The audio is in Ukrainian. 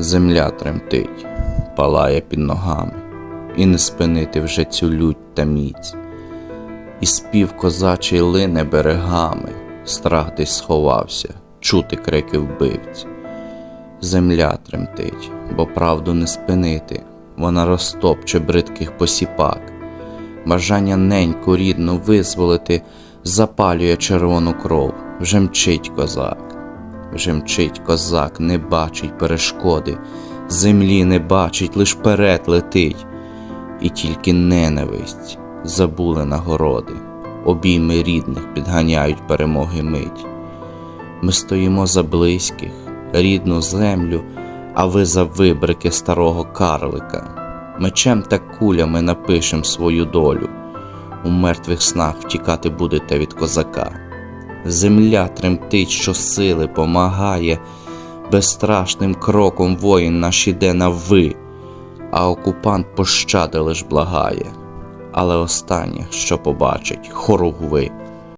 Земля тремтить, палає під ногами, і не спинити вже цю лють та міць. І спів козачий лине берегами, страх десь сховався, чути крики вбивць. Земля тремтить, бо правду не спинити, вона розтопче бридких посіпак. Бажання неньку рідну визволити запалює червону кров, вже мчить козак. Вже мчить козак, не бачить перешкоди, землі не бачить, лиш перед летить, і тільки ненависть забули нагороди, обійми рідних підганяють перемоги мить. Ми стоїмо за близьких, рідну землю, а ви за вибрики старого карлика. Мечем та кулями напишем свою долю. У мертвих снах втікати будете від козака. Земля тремтить, що сили помагає, безстрашним кроком воїн наш іде на ви, а окупант пощади лиш благає. Але останнє, що побачить, хоругви,